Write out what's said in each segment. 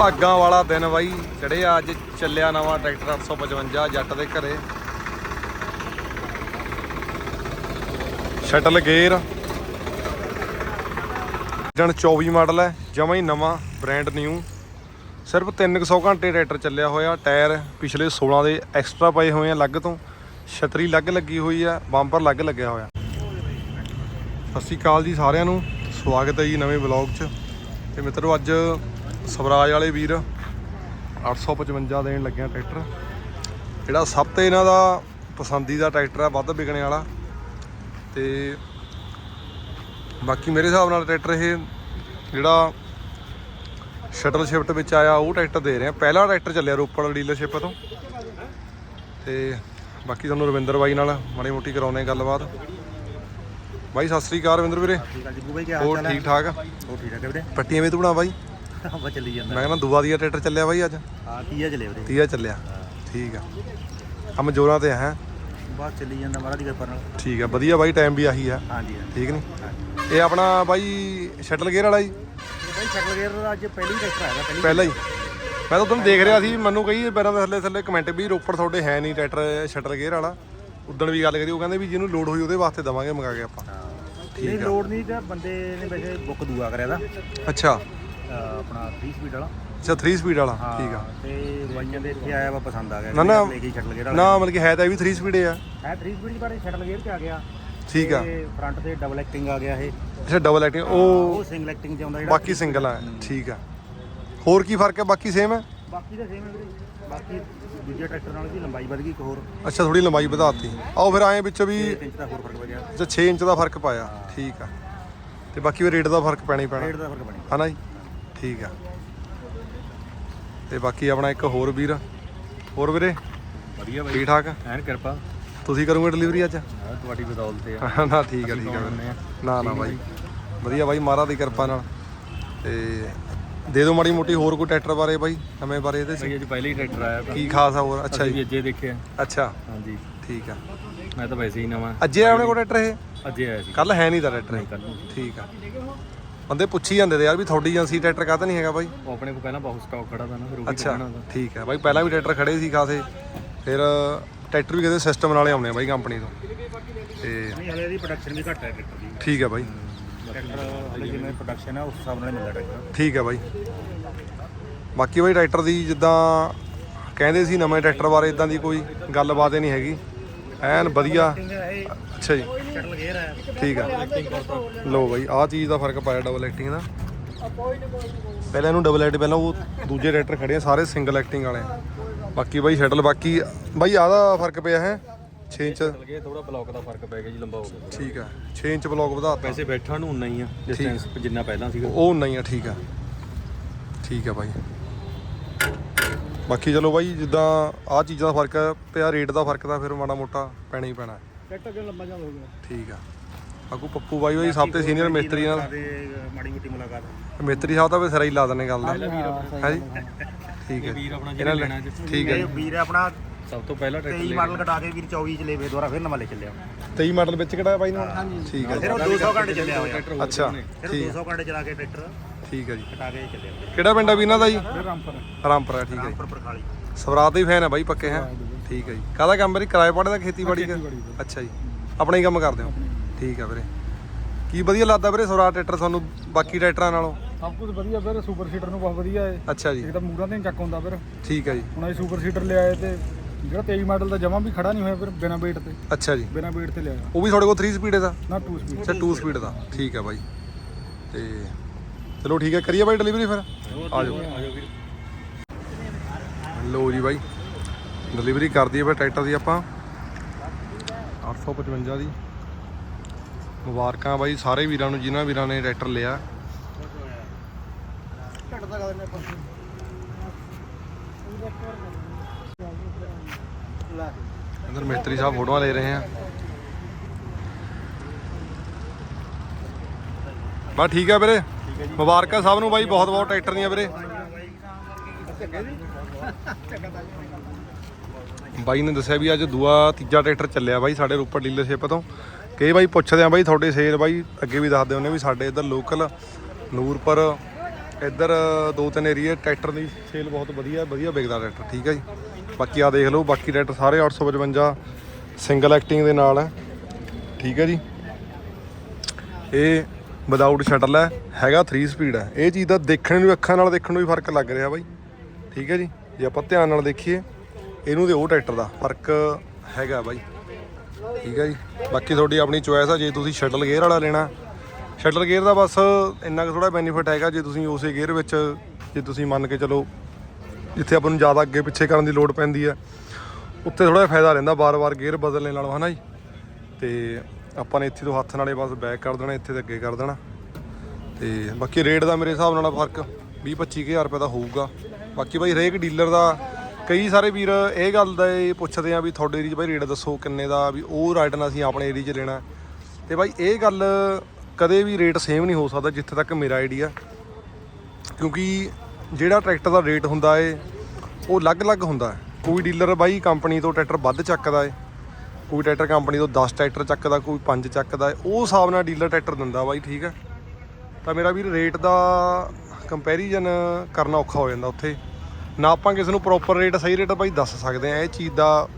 ਭਾਗਾਂ ਵਾਲਾ ਦਿਨ ਬਾਈ ਚੜਿਆ ਅੱਜ ਚੱਲਿਆ ਨਵਾਂ ਟਰੈਕਟਰ 855 ਜੱਟ ਦੇ ਘਰੇ। ਸ਼ਟਲ ਗੇਅਰ ਜਣ 24 ਮਾਡਲ ਹੈ, ਜਮਾ ਹੀ ਨਵਾਂ ਬ੍ਰਾਂਡ ਨਿਊ ਸਿਰਫ 300 ਘੰਟੇ ਟਰੈਕਟਰ ਚੱਲਿਆ ਹੋਇਆ, ਟਾਇਰ ਪਿਛਲੇ 16 ਦੇ ਐਕਸਟਰਾ ਪਏ ਹੋਏ ਆ ਲੱਗ ਤੋਂ। ਛਤਰੀ ਲੱਗ ਲੱਗੀ ਹੋਈ ਆ ਬੰਪਰ ਲੱਗ ਲੱਗਿਆ ਹੋਇਆ। ਸਤਿ ਸ਼੍ਰੀ ਅਕਾਲ ਜੀ ਸਾਰਿਆਂ ਨੂੰ, ਸਵਾਗਤ ਹੈ ਜੀ ਨਵੇਂ ਵਲੌਗ 'ਚ। ਤੇ ਮਿੱਤਰੋ, ਅੱਜ ਸਵਰਾਜ ਵਾਲੇ ਵੀਰ 855 ਦੇਣ ਲੱਗਿਆ ਟਰੈਕਟਰ। ਜਿਹੜਾ ਸਭ ਤੋਂ ਇਹਨਾਂ ਦਾ ਪਸੰਦੀਦਾ ਟਰੈਕਟਰ ਆ ਵੱਧ ਵਿਕਣੇ ਵਾਲਾ। ਤੇ ਬਾਕੀ ਮੇਰੇ ਹਿਸਾਬ ਨਾਲ ਟਰੈਕਟਰ ਇਹ ਜਿਹੜਾ ਸ਼ਟਲ ਸ਼ਿਫਟ ਵਿੱਚ ਆਇਆ ਉਹ ਟਰੈਕਟਰ ਦੇ ਰਹੇ ਆ। ਪਹਿਲਾ ਟਰੈਕਟਰ ਚੱਲਿਆ ਰੋਪੜ ਡੀਲਰਸ਼ਿਪ ਤੋਂ। ਤੇ ਬਾਕੀ ਤੁਹਾਨੂੰ ਰਵਿੰਦਰ ਬਾਈ ਨਾਲ ਮਾੜੀ ਮੋਟੀ ਕਰਾਉਨੇ ਗੱਲਬਾਤ। ਬਾਈ ਸਤਿ ਸ੍ਰੀ ਅਕਾਲ ਰਵਿੰਦਰ ਵੀਰੇ। ਹੋਰ ਠੀਕ ਠਾਕ ਹੋਰ ਠੀਕ ਠਾਕ ਵੀਰੇ? ਪੱਟੀਆਂ ਵੀ ਤੂਣਾ ਬਾਈ? ਬਸ ਚੱਲੀ ਜਾਂਦਾ। ਮੈਂ ਕਹਿੰਦਾ ਦੁਆ ਦੀ ਟਰੈਕਟਰ ਚੱਲਿਆ ਬਾਈ ਅੱਜ। ਹਾਂ ਤੀਆ ਚਲੇ ਵੀਰੇ ਤੀਆ ਚੱਲਿਆ। ਠੀਕ ਆ। ਕੰਮ ਜੋਰਾਂ ਤੇ ਹੈ? ਬਸ ਚੱਲੀ ਜਾਂਦਾ ਮਹਾਰਾਜ ਦੀ ਕਿਰਪਾ ਨਾਲ। ਠੀਕ ਆ ਵਧੀਆ ਬਾਈ ਟਾਈਮ ਵੀ ਆਹੀ ਆ। ਹਾਂਜੀ ਠੀਕ ਨਹੀਂ ਇਹ ਆਪਣਾ ਬਾਈ ਸ਼ਟਲ ਗੇਅਰ ਵਾਲਾ ਜੀ? ਬਾਈ ਸ਼ਕਲ ਗੇਅਰ ਦਾ ਅੱਜ ਪਹਿਲੀ ਟਰੈਕਟਰ ਆਇਆ ਪਹਿਲੀ। ਪਹਿਲਾਂ ਹੀ? ਮੈਂ ਤਾਂ ਉਦੋਂ ਦੇਖ ਰਿਹਾ ਸੀ ਮੈਨੂੰ ਕਈ ਪੈਰਾਂ ਦੇ ਥੱਲੇ ਥੱਲੇ ਕਮੈਂਟ ਵੀ ਰੋਪੜ ਤੁਹਾਡੇ ਹੈ ਨਹੀਂ ਟਰੈਕਟਰ ਸ਼ਟਲ ਗੇਅਰ ਵਾਲਾ। ਉਦੋਂ ਵੀ ਗੱਲ ਕਰੀ ਉਹ ਕਹਿੰਦੇ ਵੀ ਜਿਹਨੂੰ ਲੋਡ ਹੋਈ ਉਹਦੇ ਵਾਸਤੇ ਦਵਾਂਗੇ ਮੰਗਾ ਕੇ ਆਪਾਂ। ਨਹੀਂ ਲੋਡ ਨਹੀਂ ਤਾਂ ਬੰਦੇ ਨੇ ਵੈਸੇ ਬੁੱਕ ਦੂਆ ਕਰਿਆ ਦਾ। ਅੱਛਾ। ਆਪਣਾ 3 ਸਪੀਡ ਵਾਲਾ। ਅੱਛਾ 3 ਸਪੀਡ ਵਾਲਾ। ਠੀਕ ਆ। ਤੇ ਬਾਈਆਂ ਦੇ ਇੱਥੇ ਆਇਆ ਵਾ ਪਸੰਦ ਆ ਗਿਆ। ਨਾ, ਨਾ। ਲੈ ਕੇ ਸ਼ਕਲ ਗੇਅਰ ਨਾ ਮਤਲਬ ਕਿ ਹੈ ਤਾਂ ਇਹ ਵੀ 3 ਸਪੀਡ ਆ। ਹੈ 3 ਸਪੀਡ ਦੀ ਬਾਰੇ ਸ਼ਟਲ ਗੇਅਰ ਤੇ ਆ ਗਿਆ। ਠੀਕ ਆ। ਤੇ ਫਰੰਟ ਤੇ ਡਬਲ ਐਕਟਿੰਗ ਆ ਗਿਆ ਇਹ। ਅੱਛਾ ਡਬਲ ਐਕਟਿੰਗ ਉਹ ਉਹ ਸਿੰਗਲ ਐਕਟਿੰਗ ਚ ਆਉਂਦਾ ਜਿਹੜਾ ਬਾਕੀ ਸਿੰਗਲ ਆ। ਠੀਕ ਆ। ਹੋਰ ਕੀ ਫ਼ਰਕ ਹੈ? ਬਾਕੀ ਸੇਮ ਹੈ? ਬਾਕੀ ਤਾਂ ਸੇਮ ਹੈ ਵੀਰੇ। ਬਾਕੀ ਦੂਜੇ ਟਰੈਕਟਰ ਨਾਲ ਦੀ ਲੰਬਾਈ ਵਧ ਗਈ ਇੱਕ ਹੋਰ। ਅੱਛਾ ਥੋੜੀ ਲੰਬਾਈ ਵਧਾਤੀ। ਆਓ ਫਿਰ ਆਏ ਵਿੱਚੋਂ ਵੀ 3 ਇੰਚ ਦਾ ਹੋਰ ਫ਼ਰਕ ਪੈ ਗਿਆ ਅੱਛਾ 6 ਇੰਚ ਦਾ ਫ਼ਰਕ ਪਾਇਆ। ਠੀਕ ਆ। ਤੇ ਬਾਕੀ ਵੀ ਰੇਟ ਦਾ ਫ਼ਰਕ ਪੈਣਾ ਹੀ ਪੈਣਾ। ਰੇਟ ਦਾ ਫ਼ਰਕ ਬਣੀ ਹਨਾ ਜੀ? ਠੀਕ ਆ। ਤੇ ਬਾਕੀ ਆਪਣਾ ਇੱਕ ਹੋਰ ਵੀਰ। ਹੋਰ ਵੀਰੇ? ਵਧੀਆ ਠੀਕ ਠਾਕ ਐਨ ਕਿਰਪਾ। ਤੁਸੀਂ ਕਰੋਗੇ ਡਿਲੀਵਰੀ ਅੱਜ? ਤੁਹਾਡੀ ਬਦੌਲਤ ਆ। ਨਾ ਠੀਕ ਆ ਠੀਕ ਆ। ਨਾ ਨਾ ਬਾਈ। ਵਧੀਆ ਬਾਈ ਮਹਾਰਾਜ ਦੀ ਕਿਰਪਾ ਨਾਲ। ਤੇ ਦੇ ਦਿਓ ਮਾੜੀ ਮੋਟੀ ਹੋਰ ਕੋਈ ਟਰੈਕਟਰ ਬਾਰੇ ਬਾਈ ਨਵੇਂ ਬਾਰੇ ਇਹਦੇ ਬਈ ਅੱਜ ਪਹਿਲੇ ਹੀ ਟਰੈਕਟਰ ਆਇਆ ਕੀ ਖਾਸ ਆ ਹੋਰ? ਅੱਛਾ ਜੀ। ਅੱਜੇ ਦੇਖਿਆ ਅੱਛਾ। ਹਾਂਜੀ। ਠੀਕ ਆ। ਮੈਂ ਤਾਂ ਵੈਸੇ ਹੀ ਨਵਾਂ। ਅੱਜੇ ਆਪਣੇ ਕੋਲ ਟਰੈਕਟਰ ਇਹ? ਅੱਜੇ ਆਇਆ ਸੀ। ਕੱਲ ਹੈ ਨਹੀਂ ਦਾ ਟਰੈਕਟਰ ਠੀਕ ਆ। ਬੰਦੇ ਪੁੱਛੀ ਜਾਂਦੇ ਤੇ ਯਾਰ ਵੀ ਤੁਹਾਡੀ ਏਜੰਸੀ ਟਰੈਕਟਰ ਕਾਹਦਾ ਨਹੀਂ ਹੈਗਾ ਬਾਈ? ਉਹ ਆਪਣੇ ਕੋਲ ਪਹਿਲਾਂ ਬਹੁਤ ਸਟਾਕ ਖੜਾ ਤਾ ਨਾ ਫਿਰ ਉਹ ਵੀ ਅੱਛਾ ਕੱਢਣਾ ਤਾ। ਠੀਕ ਹੈ ਬਾਈ ਪਹਿਲਾਂ ਵੀ ਟਰੈਕਟਰ ਖੜੇ ਸੀ ਖਾਸੇ ਫਿਰ ਟਰੈਕਟਰ ਵੀ ਕਿਤੇ ਸਿਸਟਮ ਨਾਲੇ ਆਉਣੇ ਆ ਬਾਈ ਕੰਪਨੀ ਤੋਂ। ਤੇ ਨਹੀਂ ਹਲੇ ਦੀ ਪ੍ਰੋਡਕਸ਼ਨ ਵੀ ਘੱਟ ਹੈ ਟਰੈਕਟਰ ਦੀ। ਠੀਕ ਹੈ ਬਾਈ। ਟਰੈਕਟਰ ਹਲੇ ਜਿਵੇਂ ਪ੍ਰੋਡਕਸ਼ਨ ਹੈ ਉਸ ਹਿਸਾਬ ਨਾਲ ਮਿਲਦਾ ਟਰੈਕਟਰ। ਠੀਕ ਹੈ ਬਾਈ। ਬਾਕੀ ਬਾਈ ਟਰੈਕਟਰ ਦੀ ਜਿੱਦਾਂ ਕਹਿੰਦੇ ਸੀ ਨਵੇਂ ਟਰੈਕਟਰ ਬਾਰੇ ਇਦਾਂ ਦੀ ਕੋਈ ਗੱਲਬਾਤ ਹੀ ਨਹੀਂ ਹੈਗੀ। ਐਨ ਵਧੀਆ। ਅੱਛਾ ਜੀ। ਠੀਕ ਆ। ਲੋ ਬਾਈ ਆਹ ਚੀਜ਼ ਦਾ ਫ਼ਰਕ ਪਾਇਆ ਡਬਲ ਐਕਟਿੰਗ ਦਾ। ਪਹਿਲਾਂ ਇਹਨੂੰ ਡਬਲ ਐਕਟ ਪਹਿਲਾਂ ਉਹ ਦੂਜੇ ਟਰੈਕਟਰ ਖੜੇ ਆ ਸਾਰੇ ਸਿੰਗਲ ਐਕਟਿੰਗ ਵਾਲੇ। ਆ। ਬਾਕੀ ਬਾਈ ਸ਼ਟਲ ਬਾਕੀ ਬਾਈ ਆਹਦਾ ਫ਼ਰਕ ਪਿਆ ਹੈ 6 ਇੰਚ। ਗੇਅਰ ਥੋੜਾ ਬਲੌਕ ਦਾ ਫ਼ਰਕ ਪੈ ਗਿਆ ਜੀ ਲੰਬਾ ਹੋ ਗਿਆ। ਠੀਕ ਆ 6 ਇੰਚ ਬਲੌਕ ਵਧਾਤਾ ਵੈਸੇ ਬੈਠਣ ਨੂੰ ਉਨਾ ਹੀ ਆ ਡਿਸਟੈਂਸ ਜਿੰਨਾ ਪਹਿਲਾਂ ਸੀਗਾ। ਉਹ ਨਹੀਂ ਆ ਠੀਕ ਆ। ਠੀਕ ਆ ਬਾਈ। ਬਾਕੀ ਚਲੋ ਬਾਈ ਜਿੱਦਾਂ ਆਹ ਚੀਜ਼ਾਂ ਦਾ ਫ਼ਰਕ ਪਿਆ ਰੇਟ ਦਾ ਫ਼ਰਕ ਤਾਂ ਫਿਰ ਮਾੜਾ ਮੋਟਾ ਪੈਣਾ ਹੀ ਪੈਣਾ ਟਰੈਕਟਰ ਕਿਉਂ ਲੰਬਾ ਜ਼ਿਆਦਾ ਹੋ ਗਿਆ। ਠੀਕ ਆ। ਬਾਕੂ ਪੱਪੂ ਬਾਈ ਬਾਈ ਸਭ ਤੋਂ ਸੀਨੀਅਰ ਮਿਸਤਰੀ ਨਾਲ। ਮਾੜੀ ਮੋਟੀ ਮੁਲਾਕਾਤ ਮਿਸਤਰੀ ਸਾਹਿਬ ਤਾਂ ਵੀ ਸਿਰਾ ਹੀ ਲਾ ਦਿੰਦੇ ਗੱਲ ਦਾ। ਹੈ ਜੀ? ਠੀਕ ਹੈ। ਵੀਰ ਆਪਣਾ ਜਿਹੜਾ ਲੈਣਾ ਚ ਠੀਕ ਹੈ ਇਹ ਵੀਰ ਆਪਣਾ ਸਭ ਤੋਂ ਪਹਿਲਾ ਟਰੈਕਟਰ 23 ਮਾਡਲ ਕਟਾ ਕੇ ਵੀਰ 24 ਚ ਲੈ ਵੇ ਦੁਬਾਰਾ ਫਿਰ ਨਵਾਂ ਲੈ ਚੱਲਿਆ। 23 ਮਾਡਲ ਵਿੱਚ ਕਿਹੜਾ ਬਾਈ ਨੂੰ? ਠੀਕ ਹੈ ਫਿਰ ਉਹ 200 ਘੰਟੇ ਚੱਲਿਆ ਹੋਇਆ। ਅੱਛਾ ਫਿਰ 200 ਘੰਟੇ ਚਲਾ ਕੇ ਟਰੈਕਟਰ। ਠੀਕ ਹੈ ਜੀ। ਕਟਾ ਕੇ ਚੱਲਿਆ ਹੋਇਆ ਕਿਹੜਾ ਪਿੰਡ ਆ ਵੀ ਇਹਨਾਂ ਦਾ ਜੀ? ਰਾਮਪੁਰ। ਰਾਮਪੁਰਾ ਠੀਕ ਹੈ ਜੀ। ਰਾਮਪੁਰ ਪਰਖਾਲੀ। ਸਵਰਾਤ ਦੇ ਫੈਨ ਆ ਬਾਈ ਪੱਕੇ ਹੈ? ਠੀਕ ਹੈ ਜੀ। ਕਾਹਦਾ ਕੰਮ ਵੀਰੇ? ਕਿਰਾਏ ਪਾੜੇ ਦਾ ਖੇਤੀਬਾੜੀ ਦਾ? ਅੱਛਾ ਜੀ। ਆਪਣਾ ਹੀ ਕੰਮ ਕਰਦੇ ਹੋ? ਠੀਕ ਆ ਵੀਰੇ। ਕੀ ਵਧੀਆ ਲੱਗਦਾ ਵੀਰੇ ਸਵਰਾਤ ਟਰੈਕਟਰ ਤੁਹਾਨੂੰ ਬਾਕੀ ਟਰੈਕਟਰਾਂ ਨਾਲੋਂ? ਸਭ ਕੁਝ ਵਧੀਆ ਵੀਰ ਸੁਪਰ ਸੀਟਰ ਨੂੰ ਬਹੁਤ ਵਧੀਆ ਹੈ। ਅੱਛਾ ਜੀ। ਇੱਕ ਤਾਂ ਮੂਰਾਂ ਤੇ ਨੀ ਚੱਕ ਹੁੰਦਾ ਵੀਰ। ਠੀਕ ਹੈ ਜੀ। ਹੁਣ ਅਸੀਂ ਸੁਪਰ ਸੀਟਰ ਲਿਆਏ ਤੇ ਜਿਹੜਾ 23 ਮਾਡਲ ਦਾ ਜਮਾ ਵੀ ਖੜਾ ਨਹੀਂ ਹੋਇਆ ਵੀਰ ਬਿਨਾ ਵੇਟ ਤੇ। ਅੱਛਾ ਜੀ। ਬਿਨਾ ਵੇਟ ਤੇ ਲਿਆਇਆ। ਉਹ ਵੀ ਤੁਹਾਡੇ ਕੋਲ 3 ਸਪੀਡ ਦਾ? ਨਾ 2 ਸਪੀਡ ਅੱਛਾ 2 ਸਪੀਡ ਦਾ। ਠੀਕ ਹੈ ਬਾਈ। ਤੇ ਚਲੋ ਠੀਕ ਹੈ ਕਰੀਏ ਬਾਈ ਡਿਲੀਵਰੀ ਫਿਰ। ਆ ਜਾਓ। ਲੋ ਜੀ ਬਾਈ ਡਿਲੀਵਰੀ ਕਰ ਦਈਏ ਫਿਰ ਟਰੈਕਟਰ ਦੀ ਆਪਾਂ। 855 ਦੀ। ਮੁਬਾਰਕਾਂ ਬਾਈ ਸਾਰੇ ਵੀਰਾਂ ਨੂੰ ਜਿਨ੍ਹਾਂ ਵੀਰਾਂ ਨੇ ਟਰੈਕਟਰ ਲਿਆ। ਅੰਦਰ ਮਿਸਤਰੀ ਸਾਹਿਬ ਫੋਟੋਆਂ ਲੈ ਰਹੇ ਆ। ਬਸ ਠੀਕ ਆ ਵੀਰੇ। ਮੁਬਾਰਕਾਂ ਸਭ ਨੂੰ ਬਾਈ, ਬਹੁਤ ਬਹੁਤ ਟਰੈਕਟਰ ਦੀਆਂ ਵੀਰੇ। ਬਾਈ ਨੇ ਦੱਸਿਆ ਵੀ ਅੱਜ ਦੂਆ ਤੀਜਾ ਟਰੈਕਟਰ ਚੱਲਿਆ ਬਾਈ ਸਾਡੇ ਰੋਪੜ ਡੀਲਰਸ਼ਿਪ ਤੋਂ। ਕਈ ਬਾਈ ਪੁੱਛਦੇ ਆ ਬਾਈ ਤੁਹਾਡੇ ਸੇਲ ਬਾਈ, ਅੱਗੇ ਵੀ ਦੱਸਦੇ ਹੁੰਦੇ ਵੀ ਸਾਡੇ ਇੱਧਰ ਲੋਕਲ ਨੂਰਪੁਰ, ਇੱਧਰ ਦੋ ਤਿੰਨ ਏਰੀਏ ਟਰੈਕਟਰ ਦੀ ਸੇਲ ਬਹੁਤ ਵਧੀਆ ਵਧੀਆ ਵਿਕਦਾ ਟਰੈਕਟਰ, ਠੀਕ ਹੈ ਜੀ। ਬਾਕੀ ਆ ਦੇਖ ਲਓ, ਬਾਕੀ ਟਰੈਕਟਰ ਸਾਰੇ 855 ਸਿੰਗਲ ਐਕਟਿੰਗ ਦੇ ਨਾਲ ਹੈ, ਠੀਕ ਹੈ ਜੀ। ਇਹ ਵਿਦਆਊਟ ਸ਼ਟਲ ਹੈ, ਹੈਗਾ 3 ਸਪੀਡ ਹੈ। ਇਹ ਚੀਜ਼ ਦਾ ਦੇਖਣ ਨੂੰ, ਅੱਖਾਂ ਨਾਲ ਦੇਖਣ ਨੂੰ ਵੀ ਫ਼ਰਕ ਲੱਗ ਰਿਹਾ ਬਾਈ। ਠੀਕ ਹੈ ਜੀ? ਜੇ ਆਪਾਂ ਧਿਆਨ ਨਾਲ ਦੇਖੀਏ, ਇਹਨੂੰ ਤੇ ਉਹ ਟਰੈਕਟਰ ਦਾ ਫ਼ਰਕ ਹੈਗਾ ਬਾਈ। ਠੀਕ ਹੈ ਜੀ? ਬਾਕੀ ਤੁਹਾਡੀ ਆਪਣੀ ਚੋਇਸ ਆ, ਜੇ ਤੁਸੀਂ ਸ਼ਟਲ ਗੇਅਰ ਵਾਲਾ ਲੈਣਾ। ਸ਼ਟਲ ਗੇਅਰ ਦਾ ਬਸ ਇੰਨਾ ਕੁ ਥੋੜਾ ਬੈਨੀਫਿਟ ਹੈਗਾ, ਜੇ ਤੁਸੀਂ ਉਸੇ ਗੇਅਰ ਵਿੱਚ, ਜੇ ਤੁਸੀਂ ਮੰਨ ਕੇ ਚਲੋ, ਜਿੱਥੇ ਆਪਾਂ ਨੂੰ ਜ਼ਿਆਦਾ ਅੱਗੇ ਪਿੱਛੇ ਕਰਨ ਦੀ ਲੋੜ ਪੈਂਦੀ ਹੈ, ਉੱਥੇ ਥੋੜਾ ਫਾਇਦਾ ਰਹਿੰਦਾ ਬਾਰ-ਬਾਰ ਗੇਅਰ ਬਦਲਣ ਨਾਲੋਂ, ਹਨਾ ਜੀ? ਤੇ ਆਪਾਂ ਨੇ ਇੱਥੇ ਤੋਂ ਹੱਥ ਨਾਲੇ ਬਸ ਬੈਕ ਕਰ ਦੇਣਾ, ਇੱਥੇ ਤੇ ਅੱਗੇ ਕਰ ਦੇਣਾ। ਤੇ ਬਾਕੀ ਰੇਟ ਦਾ ਮੇਰੇ ਹਿਸਾਬ ਨਾਲ ਫ਼ਰਕ 20 25000 ਰੁਪਏ ਦਾ ਹੋਊਗਾ। ਬਾਕੀ ਬਾਈ ਹਰੇਕ ਡੀਲਰ ਦਾ, ਕਈ ਸਾਰੇ ਵੀਰ ਇਹ ਗੱਲ ਦਾ ਇਹ ਪੁੱਛਦੇ ਆ ਵੀ ਤੁਹਾਡੇ ਏਰੀਆ 'ਚ ਬਾਈ ਰੇਟ ਦੱਸੋ ਕਿੰਨੇ ਦਾ, ਵੀ ਉਹ ਰਾਈਡਨ ਅਸੀਂ ਆਪਣੇ ਏਰੀਆ 'ਚ ਲੈਣਾ। ਤੇ ਬਾਈ ਇਹ ਗੱਲ ਕਦੇ ਵੀ ਰੇਟ ਸੇਮ ਨਹੀਂ ਹੋ ਸਕਦਾ ਜਿੱਥੇ ਤੱਕ ਮੇਰਾ ਆਈਡੀਆ ਕਿਉਂਕਿ ਜਿਹੜਾ ਟਰੈਕਟਰ ਦਾ ਰੇਟ ਹੁੰਦਾ ਏ, ਉਹ ਅਲੱਗ-ਅਲੱਗ ਹੁੰਦਾ। ਕੋਈ ਡੀਲਰ ਬਾਈ ਕੰਪਨੀ ਤੋਂ ਟਰੈਕਟਰ ਵੱਧ ਚੱਕਦਾ ਏ। ਕੋਈ ਟਰੈਕਟਰ ਕੰਪਨੀ ਤੋਂ 10 ਟਰੈਕਟਰ ਚੱਕਦਾ, ਕੋਈ 5 ਚੱਕਦਾ ਏ ਉਹ ਹਿਸਾਬ ਨਾਲ ਡੀਲਰ ਟਰੈਕਟਰ ਦਿੰਦਾ ਬਾਈ, ਠੀਕ ਹੈ? ਤਾਂ ਮੇਰਾ ਵੀਰ ਰੇਟ ਦਾ ਕੰਪੈਰੀਜ਼ਨ ਕਰਨਾ ਔਖਾ ਹੋ ਜਾਂਦਾ ਉੱਥੇ। ਨਾ ਆਪਾਂ ਕਿਸੇ ਨੂੰ ਪ੍ਰੋਪਰ ਰੇਟ ਸਹੀ ਰੇਟ ਬਾਈ ਦੱਸ ਸਕਦੇ ਆ ਇਹ ਚੀਜ਼ ਦਾ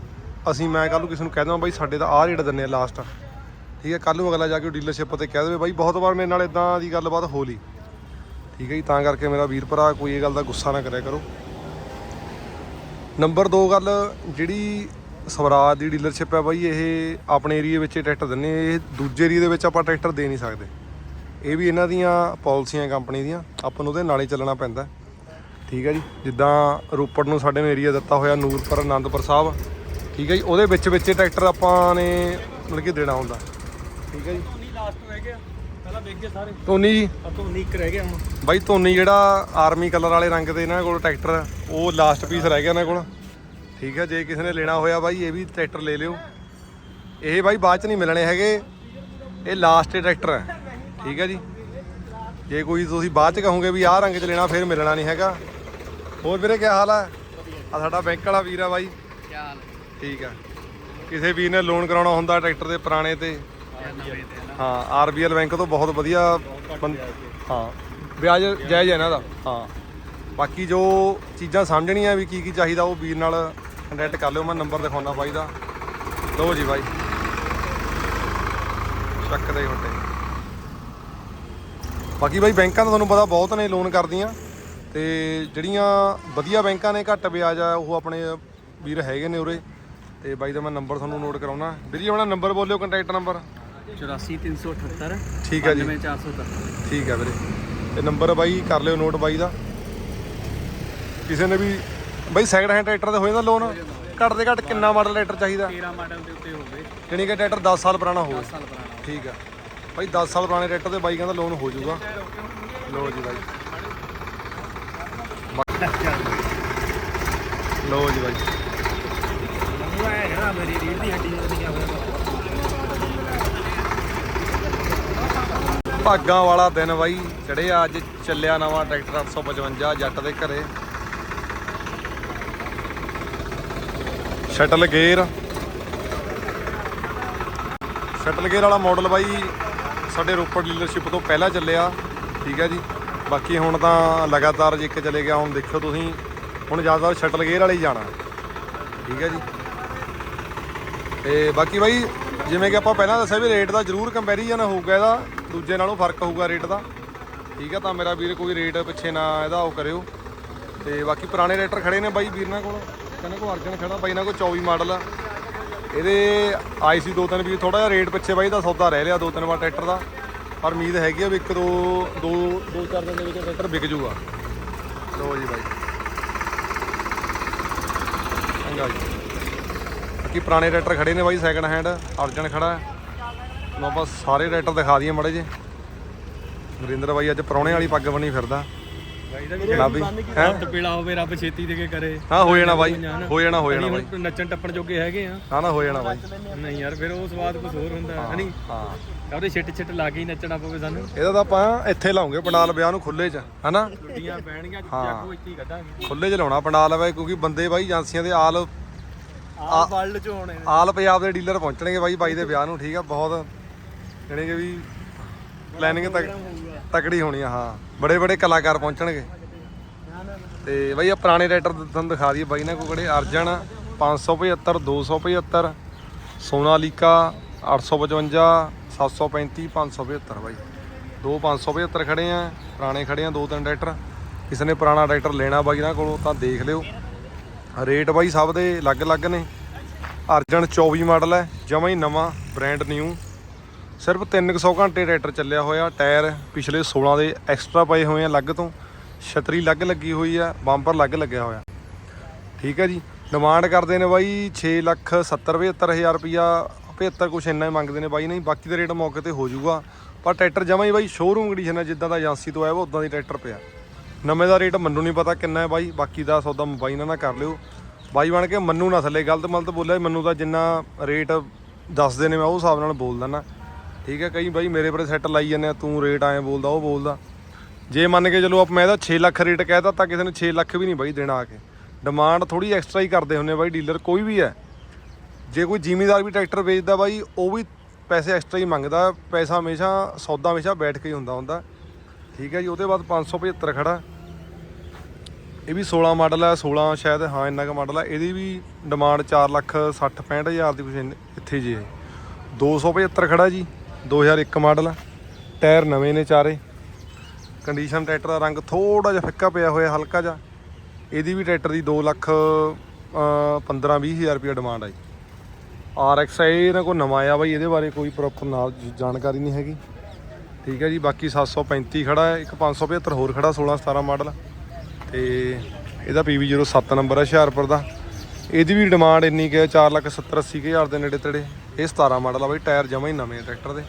ਅਸੀਂ ਮੈਂ ਕੱਲ ਨੂੰ ਕਿਸੇ ਨੂੰ ਕਹਿ ਦਵਾਂ, ਬਾਈ ਸਾਡੇ ਤਾਂ ਆਹ ਰੇਟ ਦਿੰਨੇ ਆ ਲਾਸਟ ਠੀਕ ਹੈ ਕੱਲ ਨੂੰ ਅਗਲਾ ਜਾ ਕੇ ਡੀਲਰਸ਼ਿਪ ਤੇ ਕਹਿ ਦੇਵੇ, ਬਾਈ ਬਹੁਤ ਵਾਰ ਮੇਰੇ ਨਾਲ ਇਦਾਂ ਦੀ ਗੱਲਬਾਤ ਹੋ ਲਈ। ਠੀਕ ਹੈ ਜੀ, ਤਾਂ ਕਰਕੇ ਮੇਰਾ ਵੀਰ ਭਰਾ ਕੋਈ ਇਹ ਗੱਲ ਦਾ ਗੁੱਸਾ ਨਾ ਕਰਿਆ ਕਰੋ। ਨੰਬਰ 2 ਗੱਲ ਜਿਹੜੀ ਸਵਰਾਜ ਦੀ ਡੀਲਰਸ਼ਿਪ ਹੈ ਬਾਈ ਇਹ ਆਪਣੇ ਏਰੀਆ ਵਿੱਚ ਟਰੈਕਟਰ ਦਿੰਨੇ ਇਹ ਦੂਜੇ ਏਰੀਆ ਦੇ ਵਿੱਚ ਆਪਾਂ ਟਰੈਕਟਰ ਦੇ ਨਹੀਂ ਸਕਦੇ। ਇਹ ਵੀ ਇਹਨਾਂ ਦੀਆਂ ਪਾਲਿਸੀਆਂ ਕੰਪਨੀ ਦੀਆਂ ਆਪਾਂ ਨੂੰ ਉਹਦੇ ਨਾਲ ਚੱਲਣਾ ਪੈਂਦਾ ਠੀਕ ਹੈ ਜੀ ਜਿੱਦਾਂ ਰੋਪੜ ਨੂੰ ਸਾਡੇ ਨੂੰ ਏਰੀਆ ਦਿੱਤਾ ਹੋਇਆ ਨੂਰਪੁਰ ਆਨੰਦਪੁਰ ਸਾਹਿਬ। ਠੀਕ ਹੈ ਜੀ ਉਹਦੇ ਵਿੱਚ ਵਿੱਚ ਟਰੈਕਟਰ ਆਪਾਂ ਨੇ ਮਤਲਬ ਕਿ ਦੇਣਾ ਹੁੰਦਾ। ਠੀਕ ਹੈ ਜੀ। ਧੋਨੀ ਲਾਸਟ ਰਹਿ ਗਿਆ। ਪਹਿਲਾਂ ਵੇਖ ਗਏ ਸਾਰੇ। ਧੋਨੀ ਜੀ। ਧੋਨੀ ਇੱਕ ਰਹਿ ਗਿਆ ਹੁਣ। ਬਾਈ ਧੋਨੀ ਜਿਹੜਾ ਆਰਮੀ ਕਲਰ ਵਾਲੇ ਰੰਗ ਦੇ ਇਹਨਾਂ ਕੋਲ ਟਰੈਕਟਰ ਉਹ ਲਾਸਟ ਪੀਸ ਰਹਿ ਗਿਆ ਇਹਨਾਂ ਕੋਲ। ਠੀਕ ਹੈ, ਜੇ ਕਿਸੇ ਨੇ ਲੈਣਾ ਹੋਇਆ ਬਾਈ, ਇਹ ਵੀ ਟਰੈਕਟਰ ਲੈ ਲਿਓ। ਇਹ ਬਾਈ ਬਾਅਦ ਚ ਨਹੀਂ ਮਿਲਣੇ ਹੈਗੇ। ਇਹ ਲਾਸਟ ਟਰੈਕਟਰ ਹੈ। ਠੀਕ ਹੈ ਜੀ। ਜੇ ਕੋਈ ਤੁਸੀਂ ਬਾਅਦ ਚ ਕਹੋਗੇ ਵੀ ਆਹ ਰੰਗ ਚ ਲੈਣਾ, ਫਿਰ ਮਿਲਣਾ ਨਹੀਂ ਹੈਗਾ। ਹੋਰ ਵੀਰੇ ਕੀ ਹਾਲ ਹੈ ਆ ਸਾਡਾ ਬੈਂਕ ਵਾਲਾ ਵੀਰ ਆ ਬਾਈ। ਕੀ ਹਾਲ ਠੀਕ ਆ। ਕਿਸੇ ਵੀਰ ਨੇ ਲੋਨ ਕਰਾਉਣਾ ਹੁੰਦਾ ਟਰੈਕਟਰ ਦੇ ਪੁਰਾਣੇ ਤੇ। ਹਾਂ ਆਰਬੀਐਲ ਬੈਂਕ ਤੋਂ ਬਹੁਤ ਵਧੀਆ ਬੰ- ਹਾਂ। ਵਿਆਜ ਜਾਇਜ਼ ਹੈ ਇਹਨਾਂ ਦਾ। ਹਾਂ। ਬਾਕੀ ਜੋ ਚੀਜ਼ਾਂ ਸਮਝਣੀਆਂ ਵੀ ਕੀ ਕੀ ਚਾਹੀਦਾ ਉਹ ਵੀਰ ਨਾਲ ਕੰਟੈਕਟ ਕਰ ਲਿਓ ਮੈਂ ਨੰਬਰ ਦਿਖਾਉਣਾ ਬਾਈ ਦਾ। ਲਓ ਜੀ ਬਾਈ। ਚੱਕ ਦੇ ਹੁੰਦੇ ਬਾਕੀ ਬਾਈ ਬੈਂਕਾਂ ਦਾ ਤੁਹਾਨੂੰ ਪਤਾ ਬਹੁਤ ਨੇ ਲੋਨ ਕਰਦੀਆਂ। ਤੇ ਜਿਹੜੀਆਂ ਵਧੀਆ ਬੈਂਕਾਂ ਨੇ ਘੱਟ ਵਿਆਜ ਆ ਉਹ ਆਪਣੇ ਵੀਰ ਹੈਗੇ ਨੇ ਉਰੇ। ਤੇ ਬਾਈ ਦਾ ਮੈਂ ਨੰਬਰ ਤੁਹਾਨੂੰ ਨੋਟ ਕਰਾਉਣਾ। ਵੀਰ ਜੀ ਆਪਣਾ ਨੰਬਰ ਬੋਲਿਓ ਕੰਟੈਕਟ ਨੰਬਰ 84378 ਠੀਕ ਹੈ ਜੀ। 95470 ਠੀਕ ਹੈ ਵੀਰੇ। ਤੇ ਨੰਬਰ ਬਾਈ ਕਰ ਲਿਓ ਨੋਟ ਬਾਈ ਦਾ। ਕਿਸੇ ਨੇ ਵੀ ਬਾਈ ਸੈਕਿੰਡ ਹੈਂਡ ਟਰੈਕਟਰ ਤੇ ਹੋ ਜਾਂਦਾ ਲੋਨ ਘੱਟ ਦੇ ਘੱਟ ਕਿੰਨਾ ਮਾਡਲ ਟਰੈਕਟਰ ਚਾਹੀਦਾ? 13 ਮਾਡਲ ਦੇ ਉੱਤੇ ਹੋਵੇ। ਜਾਣੀ ਕਿ ਟਰੈਕਟਰ 10 ਸਾਲ ਪੁਰਾਣਾ ਹੋਵੇ। ਸਾਲ ਪੁਰਾਣਾ ਠੀਕ ਆ। ਬਾਈ 10 ਸਾਲ ਪੁਰਾਣੇ ਟਰੈਕਟਰ ਤੇ ਬਾਈ ਕਹਿੰਦਾ ਲੋਨ ਹੋ ਜਾਊਗਾ। ਲਓ ਜੀ ਬਾਈ। ਲਓ ਜੀ ਬਾਈ। ਭਾਗਾਂ ਵਾਲਾ ਦਿਨ ਬਾਈ ਚੜਿਆ ਅੱਜ ਚੱਲਿਆ ਨਵਾਂ ਟਰੈਕਟਰ 855 ਜੱਟ ਦੇ ਘਰੇ। ਸ਼ਟਲ ਗੇਅਰ ਸ਼ਟਲ ਗੇਅਰ ਵਾਲਾ ਮਾਡਲ ਬਾਈ ਸਾਡੇ ਰੋਪੜ ਡੀਲਰਸ਼ਿਪ ਤੋਂ ਪਹਿਲਾਂ ਚੱਲਿਆ, ਠੀਕ ਹੈ ਜੀ। ਬਾਕੀ ਹੁਣ ਤਾਂ ਲਗਾਤਾਰ ਜੇ ਇੱਕ ਚਲੇ ਗਿਆ, ਹੁਣ ਦੇਖੋ ਤੁਸੀਂ। ਹੁਣ ਜ਼ਿਆਦਾ ਸ਼ਟਲ ਗੇਅਰ ਵਾਲੇ ਹੀ ਜਾਣਾ, ਠੀਕ ਹੈ ਜੀ। ਤੇ ਬਾਕੀ ਬਾਈ, ਜਿਵੇਂ ਕਿ ਆਪਾਂ ਪਹਿਲਾਂ ਦੱਸਿਆ ਵੀ ਰੇਟ ਦਾ ਜ਼ਰੂਰ ਕੰਪੈਰੀਜ਼ਨ ਹੋਊਗਾ ਇਹਦਾ, ਦੂਜੇ ਨਾਲੋਂ ਫ਼ਰਕ ਹੋਊਗਾ ਰੇਟ ਦਾ। ਠੀਕ ਹੈ, ਤਾਂ ਮੇਰਾ ਵੀਰ ਕੋਈ ਰੇਟ ਪਿੱਛੇ ਨਾ ਇਹਦਾ ਉਹ ਕਰਿਓ। ਤੇ ਬਾਕੀ ਪੁਰਾਣੇ ਰੇਟਰ ਖੜੇ ਨੇ ਬਾਈ ਵੀਰ ਨਾਲ ਕੋਲ। ਕਹਿੰਦੇ ਕੋ ਅਰਜਨ ਖੜਾ ਬਾਈ ਇਹਨਾਂ ਕੋ 24 ਮਾਡਲ। ਆ ਇਹਦੇ ਆਈ ਸੀ ਦੋ ਤਿੰਨ ਵੀ ਥੋੜਾ ਜਿਹਾ ਰੇਟ ਪਿੱਛੇ ਬਾਈ ਦਾ ਸੌਦਾ ਰਹਿ ਲਿਆ ਦੋ ਤਿੰਨ ਵਾਰ ਟਰੈਕਟਰ ਦਾ। ਪਰ ਉਮੀਦ ਹੈਗੀ ਆ ਵੀ ਇੱਕ ਦੋ ਦੋ ਦੋ ਚਾਰ ਦਿਨ ਦੇ ਵਿੱਚ ਟਰੈਕਟਰ ਵਿਕ ਜੂਗਾ ਲਓ ਜੀ ਬਾਈ। ਚੰਗਾ ਜੀ। ਬਾਕੀ ਪੁਰਾਣੇ ਟਰੈਕਟਰ ਖੜੇ ਨੇ ਬਾਈ ਸੈਕੰਡ ਹੈਂਡ ਅਰਜਨ ਖੜਾ। ਹੈ ਲਓ ਆਪਾਂ ਸਾਰੇ ਟਰੈਕਟਰ ਦਿਖਾ ਦਈਏ ਮੜੇ ਜੇ ਨਰਿੰਦਰ ਬਾਈ ਅੱਜ ਪ੍ਰਾਹੁਣੇ ਵਾਲੀ ਪੱਗ ਬਣੀ ਫਿਰਦਾ। ਜਨਾਬੀ ਹੈ? ਹੱਥ ਪੀਲਾ ਹੋਵੇ ਰੱਬ ਛੇਤੀ ਦੇ ਕੇ ਕਰੇ। ਹਾਂ ਹੋ ਜਾਣਾ ਬਾਈ ਹੋ ਜਾਣਾ ਹੋ ਜਾਣਾ ਬਾਈ ਹੁਣ ਨੱਚਣ ਟੱਪਣ ਜੋਗੇ ਹੈਗੇ ਆ। ਹਾਂ ਨਾ ਹੋ ਜਾਣਾ ਬਾਈ। ਨਹੀਂ ਯਾਰ ਫਿਰ ਉਹ ਸਵਾਦ ਕੁਝ ਹੋਰ ਹੁੰਦਾ ਹੈ ਨਹੀਂ ਹਾਂ। ਉਹਦੇ ਛਿੱਟ ਛਿੱਟ ਲਾ ਕੇ ਹੀ ਨੱਚਣਾ ਪਵੇ ਸਾਨੂੰ। ਇਹਦਾ ਤਾਂ ਆਪਾਂ ਇੱਥੇ ਲਾਉਂਗੇ ਪੰਡਾਲ ਵਿਆਹ ਨੂੰ ਖੁੱਲੇ 'ਚ ਹਨਾ? ਲੁੱਡੀਆਂ ਪੈਣਗੀਆਂ ਹਾਂ। ਜਾਗੋ ਇੱਥੇ ਹੀ ਕੱਢਾਂਗੇ। ਖੁੱਲੇ 'ਚ ਲਾਉਣਾ ਪੰਡਾਲ ਵਾ ਕਿਉਂਕਿ ਬੰਦੇ ਬਾਈ ਏਜੰਸੀਆਂ ਦੇ ਆਲ ਆਹ ਵਰਲਡ ਚ ਹੋਣੇ ਨੇ। ਆਲ ਪੰਜਾਬ ਦੇ ਡੀਲਰ ਪਹੁੰਚਣਗੇ ਬਾਈ ਬਾਈ ਦੇ ਵਿਆਹ ਨੂੰ ਠੀਕ ਆ? ਬਹੁਤ ਜਾਣੀ ਕਿ ਵੀ ਪਲੈਨਿੰਗ ਤੱਕ ਤਕੜੀ ਹੋਣੀ ਆ, ਹਾਂ। ਬੜੇ ਬੜੇ ਕਲਾਕਾਰ ਪਹੁੰਚਣਗੇ। ਤੇ ਬਾਈ ਆ ਪੁਰਾਣੇ ਰਾਈਟਰ ਤੁਹਾਨੂੰ ਦਿਖਾ ਦਈਏ ਬਾਈ ਨਾ ਕੋਈ ਕਿਹੜੇ ਅਰਜਨ 575 275 ਸੋਨਾਲੀਕਾ 855 735 575 ਬਾਈ। ਦੋ 575 ਖੜੇ ਆ, ਪੁਰਾਣੇ ਖੜੇ ਆ, ਦੋ ਤਿੰਨ ਟਰੈਕਟਰ। ਕਿਸੇ ਨੇ ਪੁਰਾਣਾ ਟਰੈਕਟਰ ਲੈਣਾ ਬਾਈ ਇਹਨਾਂ ਕੋਲੋਂ ਤਾਂ ਦੇਖ ਲਿਓ। ਰੇਟ ਬਾਈ ਸਭ ਦੇ ਅਲੱਗ-ਅਲੱਗ ਨੇ। ਅਰਜਨ 24 ਮਾਡਲ ਹੈ, ਜਮਾ ਹੀ ਨਵਾਂ ਬ੍ਰਾਂਡ ਨਿਊ ਸਿਰਫ 300 ਘੰਟੇ ਟਰੈਕਟਰ ਚੱਲਿਆ ਹੋਇਆ, ਟਾਇਰ ਪਿਛਲੇ 16 ਦੇ ਐਕਸਟਰਾ ਪਏ ਹੋਏ ਆ ਅਲੱਗ ਤੋਂ। ਛਤਰੀ ਅਲੱਗ ਲੱਗੀ ਹੋਈ ਆ, ਬੰਪਰ ਅਲੱਗ ਲੱਗਿਆ ਹੋਇਆ। ਠੀਕ ਹੈ ਜੀ ਡਿਮਾਂਡ ਕਰਦੇ ਨੇ ਬਾਈ 6 ਲੱਖ 70 75000 ਰੁਪਿਆ 75 ਕੁਛ ਇੰਨਾ ਹੀ ਮੰਗਦੇ ਨੇ ਬਾਈ, ਨਹੀਂ, ਬਾਕੀ ਦਾ ਰੇਟ ਮੌਕੇ ਤੇ ਹੋ ਜਾਊਗਾ। ਪਰ ਟਰੈਕਟਰ ਜਮਾ ਹੀ ਬਾਈ ਸ਼ੋਰੂਮ ਕੰਡੀਸ਼ਨ ਹੈ ਜਿੱਦਾਂ ਦਾ ਏਜੰਸੀ ਤੋਂ ਆਇਆ ਵਾ ਉਦਾਂ ਦੀ ਟਰੈਕਟਰ ਪਿਆ। ਨਵੇਂ ਦਾ ਰੇਟ ਮੈਨੂੰ ਨਹੀਂ ਪਤਾ ਕਿੰਨਾ ਹੈ ਬਾਈ, ਬਾਕੀ ਦਾ ਸੌਦਾ ਮੋਬਾਈਲ ਨਾਲ ਨਾ ਕਰ ਲਿਓ। ਬਾਈ ਬਣ ਕੇ ਮੰਨੂ ਨਾ ਥੱਲੇ, ਗਲਤ ਮਲਤ ਬੋਲਿਆ ਮੈਨੂੰ ਤਾਂ ਜਿੰਨਾ ਰੇਟ ਦੱਸਦੇ ਨੇ ਮੈਂ ਉਹ ਹਿਸਾਬ ਨਾਲ ਬੋਲ ਦਿੰਦਾ ਠੀਕ ਹੈ ਕਈ ਬਾਈ ਮੇਰੇ ਪਰ ਸੈੱਟ ਲਾਈ ਜਾਂਦੇ ਆ, ਤੂੰ ਰੇਟ ਐਂ ਬੋਲਦਾ, ਉਹ ਬੋਲਦਾ। ਜੇ ਮੰਨ ਕੇ ਚਲੋ ਆਪ ਮੈਂ ਇਹਦਾ 6 ਲੱਖ ਰੇਟ ਕਹਿਤਾ ਤਾਂ ਕਿਸੇ ਨੇ 6 ਲੱਖ ਵੀ ਨਹੀਂ ਬਾਈ ਦੇਣਾ ਆ ਕੇ। ਡਿਮਾਂਡ ਥੋੜੀ ਐਕਸਟਰਾ ਹੀ ਕਰਦੇ ਹੁੰਦੇ ਬਾਈ ਡੀਲਰ ਕੋਈ ਵੀ ਹੈ। ਜੇ ਕੋਈ ਜ਼ਿਮੀਦਾਰ ਵੀ ਟਰੈਕਟਰ ਵੇਚਦਾ ਬਾਈ, ਉਹ ਵੀ ਪੈਸੇ ਐਕਸਟਰਾ ਹੀ ਮੰਗਦਾ, ਪੈਸਾ ਹਮੇਸ਼ਾ ਸੌਦਾ ਹਮੇਸ਼ਾ ਬੈਠ ਕੇ ਹੀ ਹੁੰਦਾ ਹੁੰਦਾ। ਠੀਕ ਹੈ ਜੀ, ਉਹਦੇ ਬਾਅਦ 575 ਖੜਾ। ਇਹ ਵੀ 16 ਮਾਡਲ ਹੈ 16 ਸ਼ਾਇਦ, ਹਾਂ ਇੰਨਾ ਕੁ ਮਾਡਲ ਹੈ ਇਹਦੀ ਵੀ ਡਿਮਾਂਡ 4 ਲੱਖ 60 65 ਹਜ਼ਾਰ ਦੀ ਕੁਛ ਇੱਥੇ ਜੀ। ਹੈ 275 ਖੜਾ ਜੀ। 2001 ਮਾਡਲ ਹੈ ਟਾਇਰ ਨਵੇਂ ਨੇ ਚਾਰੇ। ਕੰਡੀਸ਼ਨ ਟਰੈਕਟਰ ਦਾ ਰੰਗ ਥੋੜਾ ਜਿਹਾ ਫਿੱਕਾ ਪਿਆ ਹੋਇਆ, ਹਲਕਾ ਜਿਹਾ। ਇਹਦੀ ਵੀ ਟਰੈਕਟਰ ਦੀ 2 ਲੱਖ 15 20 ਹਜ਼ਾਰ ਰੁਪਏ ਡਿਮਾਂਡ ਆ ਜੀ। ਆਰ ਐਕਸ ਇਹ ਇਹਨਾਂ ਕੋਲ ਨਵਾਂ ਆ ਬਾਈ, ਇਹਦੇ ਬਾਰੇ ਕੋਈ ਪ੍ਰੋਪਰ ਨਾਲ ਜਾਣਕਾਰੀ ਨਹੀਂ ਹੈਗੀ। ਠੀਕ ਹੈ ਜੀ, ਬਾਕੀ 735 ਖੜਾ ਹੈ ਇੱਕ 575 ਹੋਰ ਖੜਾ 16 17 ਮਾਡਲ। ਤੇ ਇਹਦਾ PV07 ਨੰਬਰ ਹੈ ਹੁਸ਼ਿਆਰਪੁਰ ਦਾ। ਇਹਦੀ ਵੀ ਡਿਮਾਂਡ ਇੰਨੀ ਕਿ 4 ਲੱਖ 70 80 ਕੁ ਹਜ਼ਾਰ ਦੇ ਨੇੜੇ ਤੇੜੇ। ਇਹ 17 ਮਾਡਲ ਆ ਬਾਈ, ਟਾਇਰ ਜਮਾ ਹੀ ਨਵੇਂ ਆ ਟਰੈਕਟਰ ਦੇ।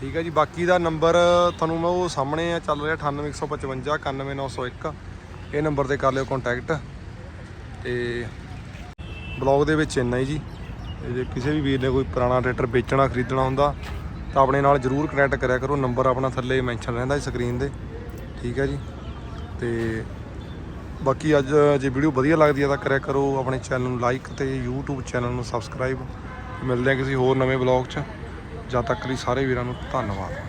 ਠੀਕ ਹੈ ਜੀ, ਬਾਕੀ ਦਾ ਨੰਬਰ ਤੁਹਾਨੂੰ ਮੈਂ ਉਹ ਸਾਹਮਣੇ ਆ, ਚੱਲ ਰਿਹਾ 98155 91901 ਇਹ ਨੰਬਰ ਤੇ ਕਰ ਲਿਓ ਕੰਟੈਕਟ ਤੇ ਬਲੌਗ ਦੇ ਵਿੱਚ ਇੰਨਾ ਹੀ ਜੀ। ਤੇ ਜੇ ਕਿਸੇ ਵੀ ਵੀਰ ਨੇ ਕੋਈ ਪੁਰਾਣਾ ਟਰੈਕਟਰ ਵੇਚਣਾ, ਖਰੀਦਣਾ ਹੁੰਦਾ, ਤਾਂ ਆਪਣੇ ਨਾਲ ਜਰੂਰ ਕਨੈਕਟ ਕਰਿਆ ਕਰੋ। ਨੰਬਰ ਆਪਣਾ ਥੱਲੇ ਮੈਂਸ਼ਨ ਰਹਿੰਦਾ ਸਕਰੀਨ ਦੇ ਠੀਕ ਹੈ ਜੀ। ਤੇ ਬਾਕੀ ਅੱਜ ਜੇ ਵੀਡੀਓ ਵਧੀਆ ਲੱਗਦੀ ਹੈ ਤਾਂ ਕਰਿਆ ਕਰੋ ਆਪਣੇ ਚੈਨਲ ਨੂੰ ਲਾਈਕ ਤੇ YouTube ਚੈਨਲ ਨੂੰ ਸਬਸਕ੍ਰਾਈਬ ਮਿਲਦੇ ਹਾਂ ਕਿਸੇ ਹੋਰ ਨਵੇਂ ਬਲੌਗ 'ਚ। ਜਦ ਤੱਕ ਲਈ ਸਾਰੇ ਵੀਰਾਂ ਨੂੰ ਧੰਨਵਾਦ।